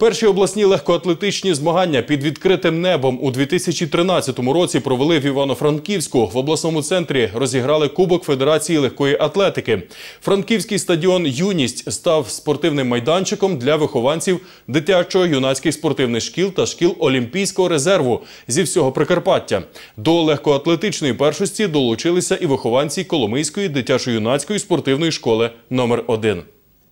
Перші обласні легкоатлетичні змагання під відкритим небом у 2013 році провели в Івано-Франківську. В обласному центрі розіграли Кубок Федерації легкої атлетики. Франківський стадіон Юність став спортивним майданчиком для вихованців дитячо-юнацьких спортивних шкіл та шкіл Олімпійського резерву зі всього Прикарпаття. До легкоатлетичної першості долучилися і вихованці Коломийської дитячо-юнацької спортивної школи номер 1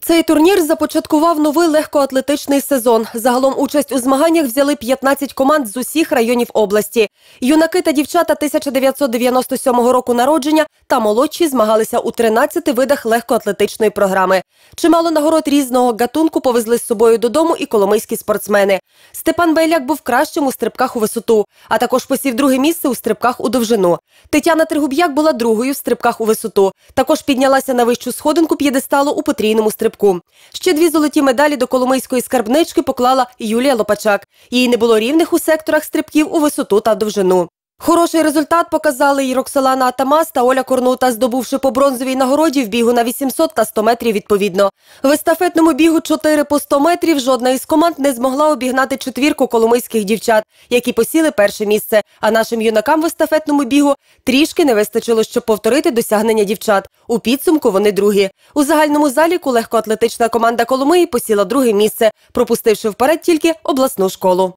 Цей турнір започаткував новий легкоатлетичний сезон. Загалом участь у змаганнях взяли 15 команд з усіх районів області. Юнаки та дівчата 1997 року народження та молодші змагалися у 13 видах легкоатлетичної програми. Чимало нагород різного гатунку повезли з собою додому і коломийські спортсмени. Степан Байляк був кращим у стрибках у висоту, а також посів друге місце у стрибках у довжину. Тетяна Тригуб'як була другою в стрибках у висоту. Також піднялася на вищу сходинку п'єдесталу у потрійному стрибку. Ще дві золоті медалі до коломийської скарбнички поклала Юлія Лопачак. Їй не було рівних у секторах стрибків у висоту та довжину. Хороший результат показали і Роксолана Атамас та Оля Корнута, здобувши по бронзовій нагороді в бігу на 800 та 100 метрів відповідно. В естафетному бігу 4 по 100 метрів жодна із команд не змогла обігнати четвірку коломийських дівчат, які посіли перше місце. А нашим юнакам в естафетному бігу трішки не вистачило, щоб повторити досягнення дівчат. У підсумку вони другі. У загальному заліку легкоатлетична команда Коломиї посіла друге місце, пропустивши вперед тільки обласну школу.